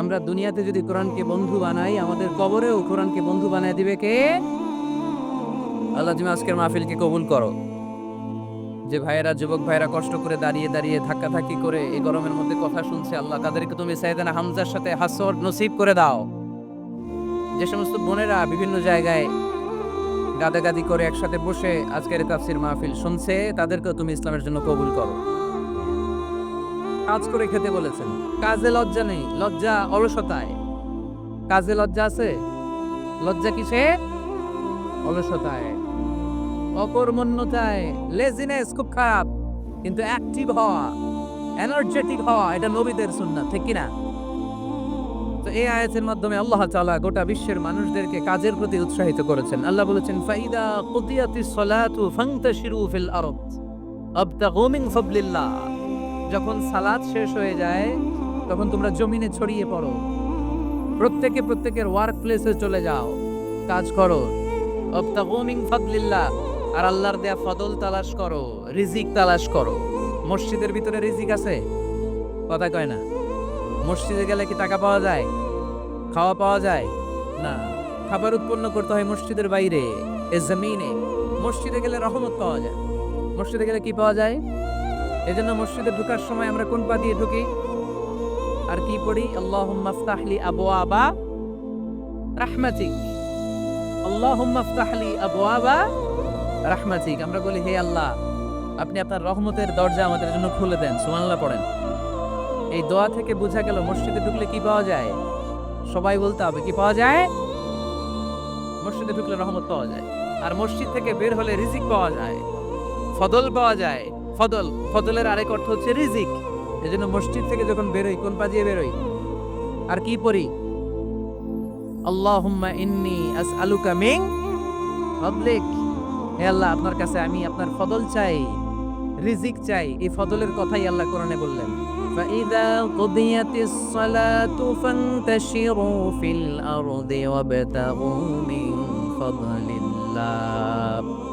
আমরা দুনিয়াতে যদি কোরআনকে বন্ধু বানাই, আমাদের কবরেও কোরআনকে বন্ধু বানায় দিবে কে? আল্লাহ তুমি আজকের মাহফিলকে কবুল করো। যে ভাইয়েরা, যুবক ভাইয়েরা কষ্ট করে দাঁড়িয়ে দাঁড়িয়ে ধাক্কাধাক্কি করে এই গরমের মধ্যে কথা শুনছে আল্লাহ, তাদেরকে তুমি সাইদানা হামজার সাথে হাসর নসিব করে দাও। যে সমস্ত বোনেরা বিভিন্ন জায়গায় গাদাগাদি করে একসাথে বসে আজকের তাফসির মাহফিল শুনছে, তাদেরকেও তুমি ইসলামের জন্য কবুল করো। কাজ করে খেতে বলেছেন। কাজে লজ্জা নেই, লজ্জা অলসতায়। কাজে লজ্জা আছে? লজ্জা কিসে? অলসতায়। অকর্মণ্যতায়। লেজিনেস খুব খারাপ, কিন্তু অ্যাক্টিভ হওয়া এনার্জেটিক হওয়া, এটা নবীদের সুন্নাত, ঠিক কিনা? তো এই আয়াতের মাধ্যমে আল্লাহ তাআলা গোটা বিশ্বের মানুষদেরকে কাজের প্রতি উৎসাহিত করেছেন। আল্লাহ বলেছেন, ফাইদা কুদিয়াতিস সালাতু ফান্তাশিরু ফিল আরদ, আবতাগু মিন ফাদলিল্লাহ। যখন সালাত শেষ হয়ে যায় তখন তোমরা জমিনে ছড়িয়ে পড়ো। প্রত্যেকে প্রত্যেকের ওয়ার্ক প্লেসে চলে যাও। কাজ করো। ফাদলিল্লাহ। আর আল্লাহর দেয়া ফদল তালাশ করো, রিজিক তালাশ করো। মসজিদের ভিতরে রিজিক আছে? কথা কয় না। মসজিদে গেলে কি টাকা পাওয়া যায়? খাওয়া পাওয়া যায়? না। খাবার উৎপন্ন করতে হয় মসজিদের বাইরে, এ জমিনে। মসজিদে গেলে রহমত পাওয়া যায়। মসজিদে গেলে কি পাওয়া যায়? এজন্য মসজিদে ঢোকার সময় আমরা কোন পা দিয়ে ঢুকি? আর কি পড়ি? আল্লাহুম্মা ফতাহলি আবওয়াবা রাহমাতিক। আল্লাহুম্মা ফতাহলি আবওয়াবা রাহমাতিক। আমরা বলি, হে আল্লাহ, আপনি আপনার রহমতের দরজা আমাদের জন্য খুলে দেন। সুবহানাল্লাহ পড়েন। এই দোয়া থেকে বোঝা গেল, মসজিদে ঢুকলে কি পাওয়া যায়? সবাই বলতে হবে, কি পাওয়া যায়? মসজিদে ঢুকলে রহমত পাওয়া যায়। আর মসজিদ থেকে বের হলে রিজিক পাওয়া যায়। ফদল পাওয়া যায়। ফদল, ফদলের আরেক অর্থ হচ্ছে রিজিক। এজন্য মসজিদ থেকে যখন বেরোই কোন পা দিয়ে বেরোই আর কি পড়ি আল্লাহুম্মা ইন্নি আসআলুকা মিন ফাদলিক হে আল্লাহ আপনার কাছে আমি আপনার ফদল চাই রিজিক চাই এই ফদলের কথাই আল্লাহ কোরআনে বললেন فإذا قضيت الصلاة فانتشروا في الأرض وابتغوا من فضل الله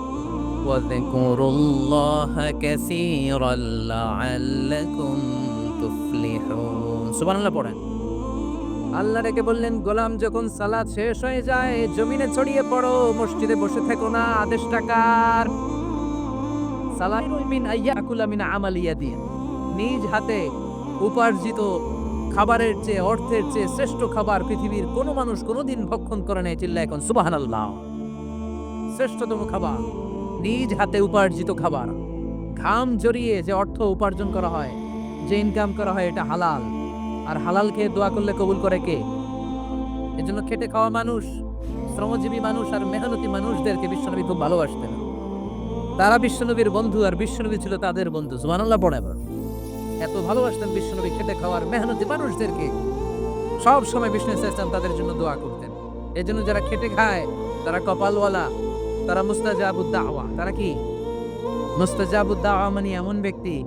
واذكروا الله كثيرا لعلكم تفلحون سبحان الله পড়েন আল্লাহ রেখে বললেন গোলাম যখন সালাত শেষ হয়ে যায় জমিনে ছড়িয়ে পড়ো মসজিদে বসে থেকো না আদেশ টাকার সালাত মিন আইয়াকুলা মিন আমালিয়া দিয়ে নিজ হাতে উপার্জিত খাবারের চেয়ে অর্থের চেয়ে শ্রেষ্ঠ খাবার পৃথিবীর কোনো মানুষ কোনোদিন ভক্ষণ করে নাই চিল্লা এখন সুবহানাল্লাহ শ্রেষ্ঠতম খাবার নিজ হাতে উপার্জিত খাবার। ঘাম জড়িয়ে যে অর্থ উপার্জন করা হয়, যে ইনকাম করা হয় এটা হালাল। আর হালাল খেয়ে দোয়া করলে কবুল করে কে? এজন্য খেটে খাওয়া মানুষ, শ্রমজীবী মানুষ আর মেহনতি মানুষদেরকে বিশ্বনবী খুব ভালোবাসতেন। তারা বিশ্বনবীর বন্ধু আর বিশ্বনবী ছিল তাদের বন্ধু। সুবহানাল্লাহ, পড়ে আবার। এত ভালোবাসতেন বিশ্বনবী খেটে খাওয়ার মেহনতি মানুষদেরকে। সব সময় বিষ্ণু ইসলাম তাদের জন্য দোয়া করতেন। এই জন্য যারা খেটে খায়, তারা কপালওয়ালা তারা মুস্তাজাবুদ্দাওয়া তারা কি? মুস্তাজাবুদ্দাওয়া মানে এমন ব্যক্তি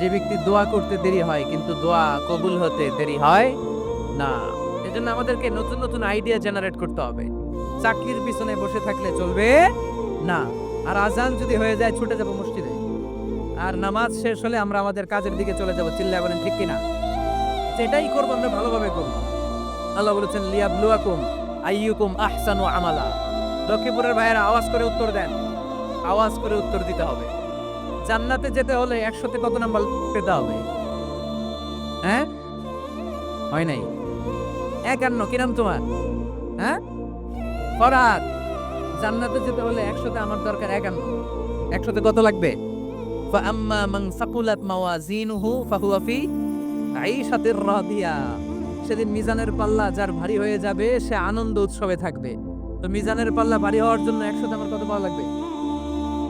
যে ব্যক্তি দোয়া করতে দেরি হয়, কিন্তু দোয়া কবুল হতে দেরি হয় না। এজন্য আমাদেরকে নতুন নতুন আইডিয়া জেনারেট করতে হবে। চাকরির পিছনে বসে থাকলে চলবে না। আর আজান যদি হয়ে যায়, ছুটে যাব মসজিদে। আর নামাজ শেষ হলে আমরা আমাদের কাজের দিকে চলে যাব। চিল্লায় বলেন, ঠিক কিনা? সেটাই করব আমরা ভালোভাবে করব। আল্লাহ বলেছেন, লিয়াবলুয়াকুম আইয়ুকুম আহসানু আমালা। লক্ষ্মীপুরের ভাইয়েরা আওয়াজ করে উত্তর দেন আওয়াজ করে উত্তর দিতে হবে জান্নাতে যেতে হলে একশোতে কত নাম্বার পেতে হবে হ্যাঁ হয় নাই একান্ন কি নাম তোমার হ্যাঁ ফরাদ জান্নাতে যেতে হলে একশোতে আমার দরকার একান্ন একশোতে কত লাগবে فأما من ثقلت موازينه فهو في عيشة راضية সেদিন মিজানের পাল্লা যার ভারী হয়ে যাবে সে আনন্দ উৎসবে থাকবে তো মিজানের পাল্লা ভারী হওয়ার জন্য একশোতে আমার কত পাওয়া লাগবে?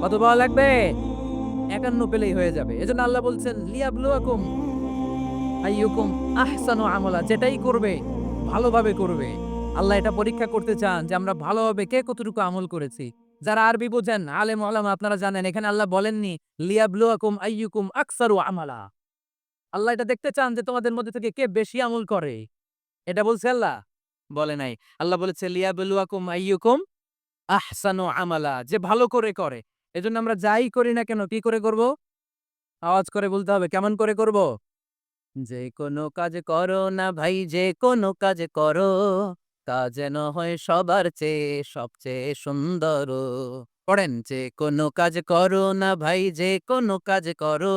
কত পাওয়া লাগবে? একান্ন পেলেই হয়ে যাবে। এজন্য আল্লাহ বলছেন, লিয়াবলুয়াকুম আইয়ুকুম আহসানু আমলা, যেটাই করবে, ভালোভাবে করবে। আল্লাহ এটা পরীক্ষা করতে চান যে আমরা ভালোভাবে কে কতটুকু আমল করেছি। যারা আরবি বোঝেন, আলেম আলাম আপনারা জানেন, এখানে আল্লাহ বলেননি, লিয়াবলুয়াকুম আইয়ুকুম আকসারু আমালা। আল্লাহ এটা দেখতে চান যে তোমাদের মধ্যে থেকে কে বেশি আমল করে। এটা বলছে আল্লাহ। বলে নাই। আল্লাহ বলেছে লিয়াবলুয়াকুম আইয়ুকুম আহসানু আমালা। যে ভালো করে করে। এজন্য আমরা যাই করি না কেন? কি করে করব? আওয়াজ করে বলতে হবে, কেমন করে করব? যে কোনো কাজ করো না ভাই, যে কোনো কাজ করো, তা যেন হয় সবার চেয়ে সবচেয়ে সুন্দর। পড়েন, যে কোনো কাজ করো না ভাই, যে কোনো কাজ করো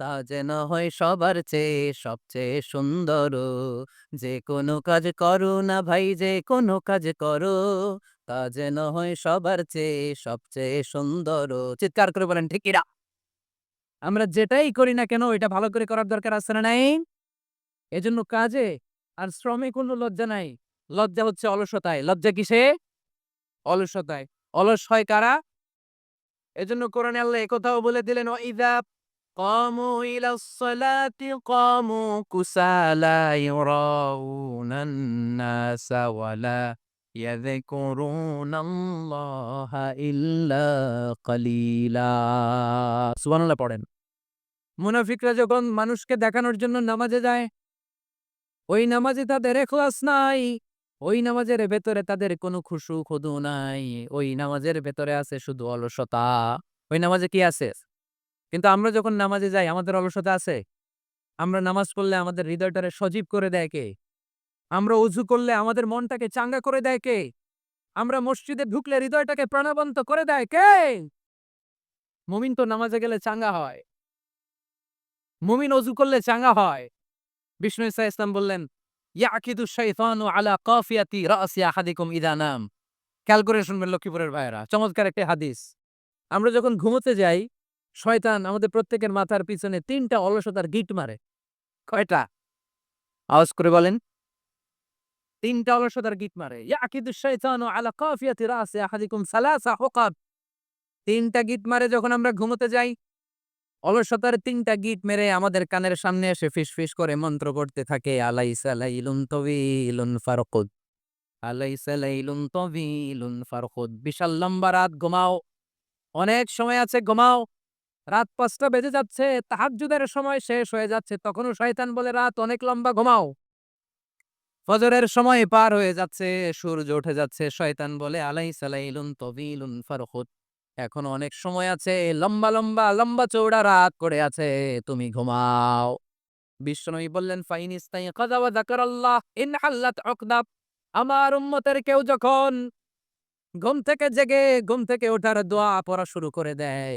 তা যেন হয় সবার চেয়ে সবচেয়ে সুন্দর। যে কোনো কাজ করো না ভাই, যে কোনো কাজ করো, তা যেন হয় সবার চেয়ে সবচেয়ে সুন্দর। চিৎকার করে বলেন ঠিকিরা আমরা যেটাই করি না কেন এটা ভালো করে করার দরকার আছে না নাই? এজন্য কাজে আর শ্রমে কোনো লজ্জা নাই। লজ্জা হচ্ছে অলসতায়। লজ্জা কিসে? অলসতায়। অলস হয় কারা? এজন্য কোরআনে আল্লাহ একথাও বলে দিলেন ইদা কমু ইলা সলাতি কমু কুসালা ইউরাউনান নাসা ওয়ালা ইয়াযকুরুনাল্লাহা ইল্লা কালিলা সুবহানাল্লাহ পড়েন। মুনাফিকরা যখন মানুষকে দেখানোর জন্য নামাজে যায়, ওই নামাজে তাদের এখলাস নাই, ওই নামাজের ভেতরে তাদের কোনো খুশু খুদু নাই, ওই নামাজের ভেতরে আছে শুধু অলসতা। ওই নামাজে কি আছে? কিন্তু আমরা যখন নামাজে যাই, আমাদের অলসতা আছে। আমরা নামাজ পড়লে আমাদের হৃদয়টারে সজীব করে দেয় কে? আমরা উজু করলে আমাদের মনটাকে চাঙ্গা করে দেয় কে? আমরা মসজিদে ঢুকলে হৃদয়টাকে প্রাণবন্ত করে দেয় কে? মুমিন তো নামাজে গেলে চাঙ্গা হয়। মুমিন অজু করলে চাঙ্গা হয়। বিষ্ণু ইসা ইসলাম বললেন আলা কাফিয়াতি রাসি আহাদিকুম ইদা নাম। খেয়াল শুনবেন লক্ষ্মীপুরের ভাইয়েরা। চমৎকার একটা হাদিস। আমরা যখন ঘুমোতে যাই শয়তান আমাদের প্রত্যেকের মাথার পিছনে তিনটা অলসতার গিট মারে। কয়টা? আওয়াজ করে বলেন। তিনটা অলসতার গিট মারে। ইয়াকিদু শাইতানু আলা কাফিয়াতি রাসি আহাদিকুম সালাসা হুকাব তিনটা গিট মারে যখন আমরা ঘুমোতে যাই অলসতার তিনটা গিট মেরে আমাদের কানের সামনে এসে ফিস ফিস করে মন্ত্র পড়তে থাকে আলাইসা লাইলুন তবিলুন ফারকুদ। আলাইসা লাইলুন তবিলুন ফারকুদ। বিশাল লম্বা রাত ঘুমাও। অনেক সময় আছে ঘুমাও। রাত পাঁচটা বেজে যাচ্ছে, তাহাজ্জুদের সময় শেষ হয়ে যাচ্ছে, তখনও শয়তান বলে, রাত অনেক লম্বা, ঘুমাও। ফজরের সময় পার হয়ে যাচ্ছে, সূর্য উঠে যাচ্ছে, শয়তান বলে, আলাইসা লাইলুন তবিলুন ফারকুদ এখন অনেক সময় আছে, লম্বা লম্বা লম্বা চৌড়া রাত করে আছে, তুমি ঘুমাও। বিশ্বনবী বললেন ফাইনিস্তাই কাজাওয়া জাকার আল্লাহ ইন হাল্লাত অকদাব আমার উম্মতের কেউ যখন ঘুম থেকে জেগে, ঘুম থেকে ওঠার দোয়া পড়া শুরু করে দেয়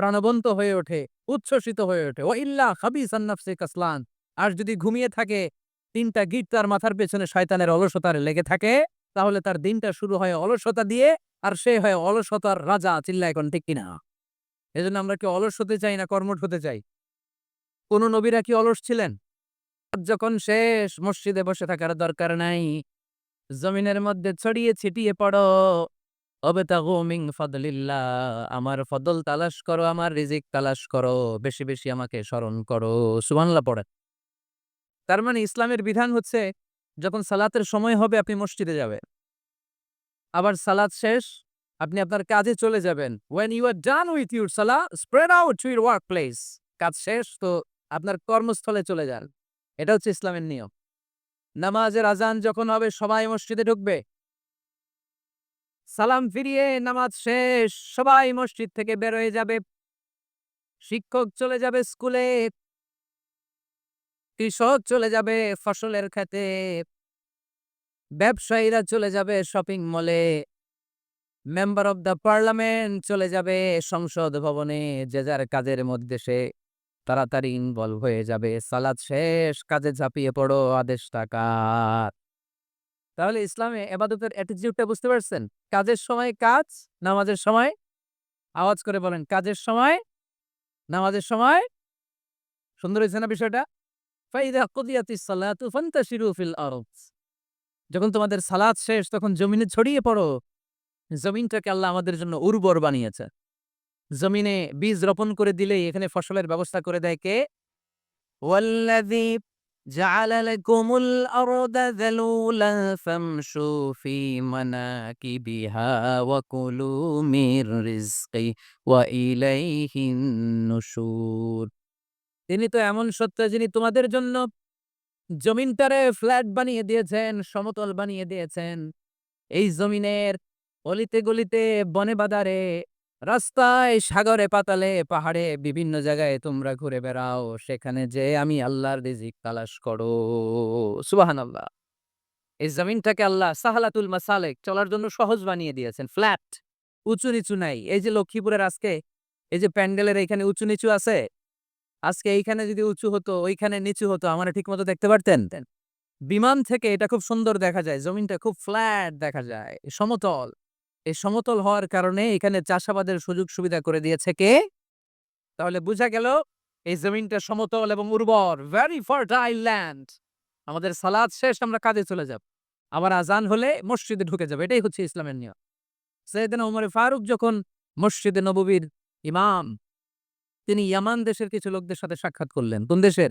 প্রাণবন্ত হয়ে ওঠে, উচ্ছ্বসিত হয়ে ওঠে। ও ইল্লা খাবিসান নাফসি কাসলান। আর যদি ঘুমিয়ে থাকে, তিনটা গিট তার মাথার পেছনে শয়তানের অলসতার লেগে থাকে, তাহলে তার দিনটা শুরু হয় অলসতা দিয়ে, আর সে হয় অলসতার রাজা চিল্লা এখন ঠিক কিনা এজন্য আমরা কি অলস হতে চাই না কর্মঠ হতে চাই? কোন নবীরা কি অলস ছিলেন? যখন শেষ মসজিদে বসে থাকার দরকার নাই, জমিনের মধ্যে ছড়িয়ে ছিটিয়ে পড়ো। অবেতাগু মিং ফদলিল্লাহ, আমার ফদল তালাশ করো, আমার রিজিক তালাশ করো, বেশি বেশি আমাকে স্মরণ করো, সুবহানাল্লাহ পড়েন। তার মানে ইসলামের বিধান হচ্ছে, যখন সালাতের সময় হবে আপনি মসজিদে যাবেন। আবার সালাত শেষ, আপনি আপনার কাজে চলে যাবেন। When you are done with your সালা spread out to your workplace কাজ শেষ, তো আপনার কর্মস্থলে চলে যান। এটা হচ্ছে ইসলামের নিয়ম। নামাজের আজান যখন হবে, সবাই মসজিদে ঢুকবে। সালাম ফিরিয়ে নামাজ শেষ, সবাই মসজিদ থেকে বের হয়ে যাবে। শিক্ষক চলে যাবে স্কুলে। কৃষক চলে যাবে ফসলের খেতে। ব্যবসায়ীরা চলে যাবে শপিং মলে। মেম্বার অব দ্য পার্লামেন্ট চলে যাবে সংসদ ভবনে। যে যার কাজের মধ্যে সে তাড়াতাড়ি ইনভলভ হয়ে যাবে। সালাদ শেষ, কাজে ঝাঁপিয়ে পড়ো, আদেশ টাকার তাহলে ইসলামে এবাদতের অ্যাটিটিউডটা বুঝতে পারছেন? কাজের সময় কাজ, নামাজের সময় আওয়াজ করে বলেন, কাজের সময়, নামাজের সময়। সুন্দর হয়েছে না বিষয়টা? ফাইদা ফিল যখন তোমাদের সালাত শেষ, তখন জমিনে ছড়িয়ে পড়ো। জমিনটাকে আল্লাহ আমাদের জন্য উর্বর বানিয়েছে। জমিনে বীজ রোপণ করে দিলেই এখানে ফসলের ব্যবস্থা করে দেয় কে? লাকুমুল আরদা যালুলা ফামশু ফি মানাকিবিহা ওয়া কুলু মির রিজকি ওয়া ইলাইহিন তিনি তো এমন সত্য যিনি তোমাদের জন্য জমিনটারে ফ্ল্যাট বানিয়ে দিয়েছেন, সমতল বানিয়ে দিয়েছেন। এই জমিনের অলিতে গলিতে বনে বাদারে রাস্তায় সাগরে, পাতালে, পাহাড়ে বিভিন্ন জায়গায় তোমরা ঘুরে বেড়াও। সেখানে যে আমি আল্লাহর রিজিক তালাশ করো। সুবাহান আল্লাহ এই জমিনটাকে আল্লাহ সাহালাতুল মাসালেক চলার জন্য সহজ বানিয়ে দিয়েছেন। ফ্ল্যাট, উঁচু নিচু নাই। এই যে লক্ষ্মীপুরের আজকে, এই যে প্যান্ডেলের এখানে উঁচু নিচু আছে, আজকে এইখানে যদি উঁচু হতো, ওইখানে নিচু হতো, আমরা ঠিক মতো দেখতে পারতেন? বিমান থেকে এটা খুব সুন্দর দেখা যায়। জমিনটা খুব ফ্ল্যাট দেখা যায়, সমতল। এই সমতল হওয়ার কারণে এখানে চাষাবাদের সুযোগ সুবিধা করে দিয়েছে কে? তাহলে বোঝা গেল এই জমিনটা সমতল এবং উর্বর ভেরি ফার্টাইল ল্যান্ড আমাদের সালাদ শেষ, আমরা কাজে চলে যাব। আবার আজান হলে মসজিদে ঢুকে যাবে, এটাই হচ্ছে ইসলামের নিয়ম। সৈয়দিন ওমর ফারুক যখন মসজিদে নববীর ইমাম, তিনি ইয়ামান দেশের কিছু লোকদের সাথে সাক্ষাৎ করলেন। কোন দেশের?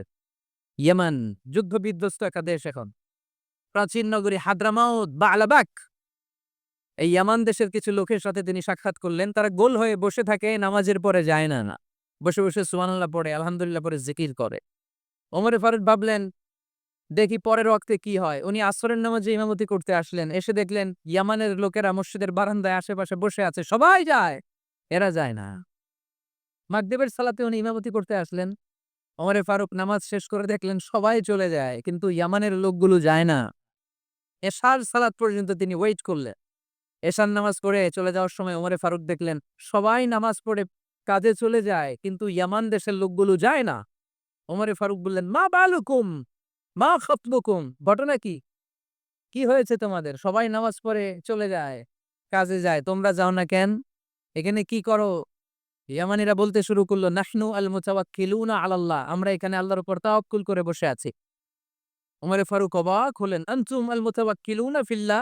ইয়ামান যুদ্ধ বিধ্বস্ত একটা দেশ এখন। প্রাচীন নগরী হাদ্রামাউদ বা আলাবাক এই ইয়ামান দেশের কিছু লোকের সাথে তিনি সাক্ষাৎ করলেন। তারা গোল হয়ে বসে থাকে, নামাজের পরে যায় না না। বসে বসে সুবহানাল্লাহ পড়ে, আলহামদুলিল্লাহ পরে জিকির করে। ওমরে ফারুক ভাবলেন, দেখি পরের ওয়াক্তে কি হয়? উনি আসরের নামাজে ইমামতি করতে আসলেন। এসে দেখলেন, ইয়ামানের লোকেরা মসজিদের বারান্দায় আশেপাশে বসে আছে। সবাই যায়, এরা যায় না। মাগদেবের সালাতে উনি ইমামতি করতে আসলেন। ওমরে ফারুক নামাজ শেষ করে দেখলেন, সবাই চলে যায়, কিন্তু ইয়ামানের লোকগুলো যায় না। এশার সালাত পর্যন্ত তিনি ওয়েট করলেন। এশার নামাজ পড়ে চলে যাওয়ার সময় ওমরে ফারুক দেখলেন, সবাই নামাজ পড়ে কাজে চলে যায়, কিন্তু ইয়ামান দেশের লোকগুলো যায় না। ওমরে ফারুক বললেন, মা বালুকুম, মা খতবুকুম, ঘটনা কি? কি হয়েছে তোমাদের? সবাই নামাজ পড়ে চলে যায়, কাজে যায়, তোমরা যাও না কেন? এখানে কি করো? ইয়ামানিরা বলতে শুরু করল, নাহনু আল মুতাওয়াক্কিলুনা আলাল্লাহ, আমরা এখানে আল্লাহর উপর তাওয়াক্কুল করে বসে আছি। ওমরে ফারুক অবাক হলেন, আনতুম আল মুতাওয়াক্কিলুনা ফিল্লাহ?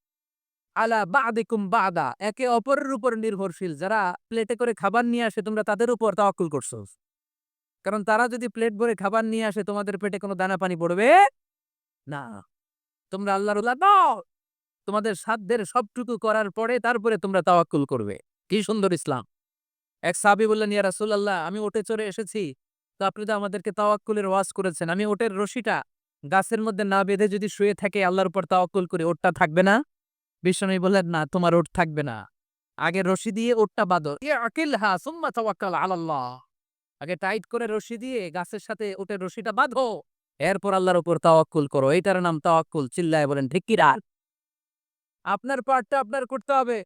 আলা বাদিকুম বাদা, একে অপরের উপর নির্ভরশীল। যারা প্লেটে করে খাবার নিয়ে আসে, তোমরা তাদের উপর তাওয়াক্কুল করছ। কারণ তারা যদি প্লেট ভরে খাবার নিয়ে আসে, তোমাদের পেটে কোনো দানা পানি পড়বে না। তোমরা আল্লাহর নও তোমাদের সাধ্যের সবটুকু করার পরে তারপরে তোমরা তাওয়াক্কুল করবে। কি সুন্দর ইসলাম। এক সাহাবী বললেন, ইয়া রাসূলুল্লাহ, আমি ওটে চড়ে এসেছি। তো আপনি তো আমাদেরকে তাওয়াক্কুলের ওয়াজ করেছেন। আমি ওটের রশিটা গাছের মধ্যে না বেঁধে যদি শুয়ে থাকে, আল্লাহর উপর তাওয়াক্কুল করে, ওটটা থাকবে না? বিষ্ণু বললেন, না, তোমার ওট থাকবে না। আগে রশি দিয়ে ওটটা বাঁধো। আকিল হা সুম্মা তাওয়াক্কাল আলাল্লাহ। আগে টাইট করে রশি দিয়ে গাছের সাথে ওটের রশিটা বাঁধো। এরপর আল্লাহর উপর তাওয়াক্কুল করো। এটার নাম তাওয়াক্কুল। চিল্লায় বলেন ঠিক কি রাত? আপনার পার্টটা আপনার করতে হবে।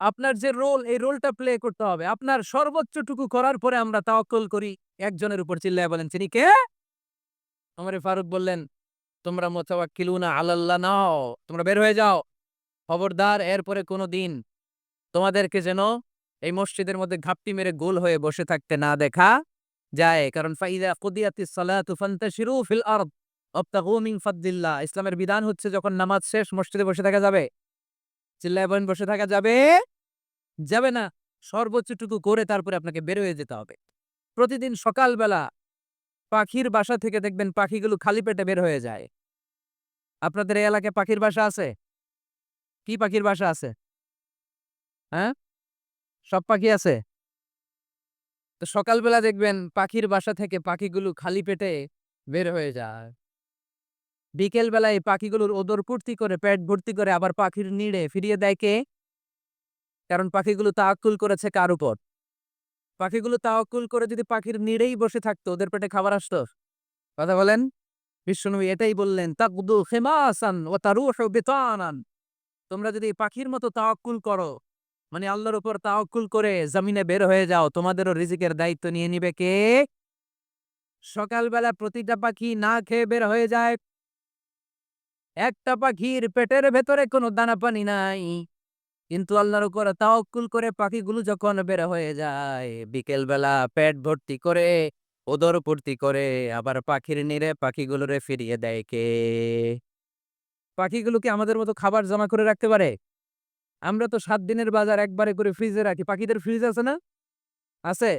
আপনার যে রোল, এই রোলটা প্লে করতে হবে। আপনার সর্বোচ্চটুকু করার পরে আমরা তাওয়াক্কুল করি। একজনের উপর চিল্লায় বলেন তিনি কে? ওমরে ফারুক বললেন তোমরা মোতাওয়াক্কিলুনা আলাল্লাহ নাও, তোমরা বের হয়ে যাও। খবরদার, এরপরে কোনো দিন তোমাদেরকে যেন এই মসজিদের মধ্যে ঘাপটি মেরে গোল হয়ে বসে থাকতে না দেখা যায়। কারণ ফাইদা ফিল ইসলামের বিধান হচ্ছে যখন নামাজ শেষ, মসজিদে বসে থাকা যাবে। চিল্লায় বলেন, বসে থাকা যাবে? যাবে না। সর্বোচ্চটুকু করে তারপরে আপনাকে বের হয়ে যেতে হবে। প্রতিদিন সকালবেলা পাখির বাসা থেকে দেখবেন পাখিগুলো খালি পেটে বের হয়ে যায়। আপনাদের এই এলাকায় পাখির বাসা আছে? কি পাখির বাসা আছে? হ্যাঁ? সব পাখি আছে? তো সকালবেলা দেখবেন পাখির বাসা থেকে পাখিগুলো খালি পেটে বের হয়ে যায়। বিকেল বেলায় পাখিগুলোর ওদর পূর্তি করে, পেট ভর্তি করে আবার পাখির নিড়ে ফিরিয়ে দেয় কে? কারণ পাখিগুলো তাওয়াক্কুল করেছে কার উপর? পাখিগুলো তাওয়াক্কুল করে যদি পাখির নিড়েই বসে থাকতো, ওদের পেটে খাবার আসতো? কথা বলেন। বিশ্বনবী এটাই বললেন, তাকদু খেমাসান ও তারুহু বিতানান। তোমরা যদি পাখির মতো তাওয়াক্কুল করো মানে আল্লাহর উপর তাওয়াক্কুল করে জমিনে বের হয়ে যাও, তোমাদেরও রিজিকের দায়িত্ব নিয়ে নিবে কে? সকালবেলা প্রতিটা পাখি না খেয়ে বের হয়ে যায়। একটা পাখির পেটের ভেতরে কোনো দানা পানি নাই। কিন্তু আল্লাহর উপর তাওয়াক্কুল করে পাখিগুলো যখন বের হয়ে যায় বিকেল বেলা পেট ভর্তি করে ওদর ভর্তি করে আবার পাখির নিরে পাখিগুলোরে ফিরিয়ে দেয় কে? পাখিগুলোকে আমাদের মতো খাবার জমা করে রাখতে পারে? আমরা তো সাত দিনের বাজার একবারে করে ফ্রিজে রাখি। পাখিদের ফ্রিজ আছে না? আছে।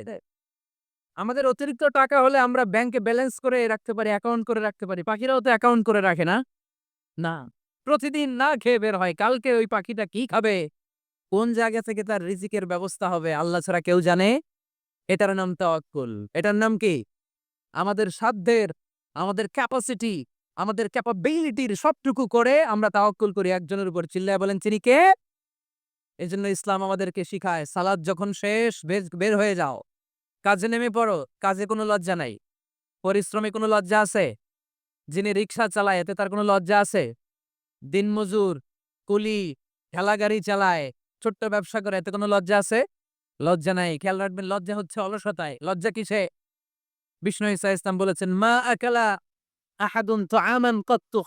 আমাদের অতিরিক্ত টাকা হলে আমরা ব্যাংকে ব্যালেন্স করে রাখতে পারি, অ্যাকাউন্ট করে রাখতে পারি। পাখিরাও তো অ্যাকাউন্ট করে রাখে না? না। প্রতিদিন না খেয়ে বের হয়। কালকে ওই পাখিটা কি খাবে? কোন জায়গা থেকে তার রিজিকের ব্যবস্থা হবে? আল্লাহ ছাড়া কেউ জানে? এটার নাম তাওয়াক্কুল। এটার নাম কি? আমাদের সাধ্যের, আমাদের ক্যাপাসিটি আমাদের ক্যাপাবিলিটির সবটুকু করে আমরা তাওয়াক্কুল করি। একজনের উপর চিল্লায় বলেন তিনি কে? এই জন্য ইসলাম আমাদেরকে শিখায়, সালাদ যখন শেষ বের হয়ে যাও। কাজে নেমে পড়ো, কাজে কোনো লজ্জা নাই। পরিশ্রমে কোনো লজ্জা আছে? যিনি রিক্সা চালায়, এতে তার কোনো লজ্জা আছে? দিনমজুর, কুলি, ঠেলা গাড়ি চালায়, ছোট্ট ব্যবসা করে, এতে কোনো লজ্জা আছে? লজ্জা নাই। খেয়াল রাখবেন, লজ্জা হচ্ছে অলসতায়। লজ্জা কিসে? বিষ্ণু ইসা ইসলাম বলেছেন, মা আকালা আহাদুন তো আমান কত্তু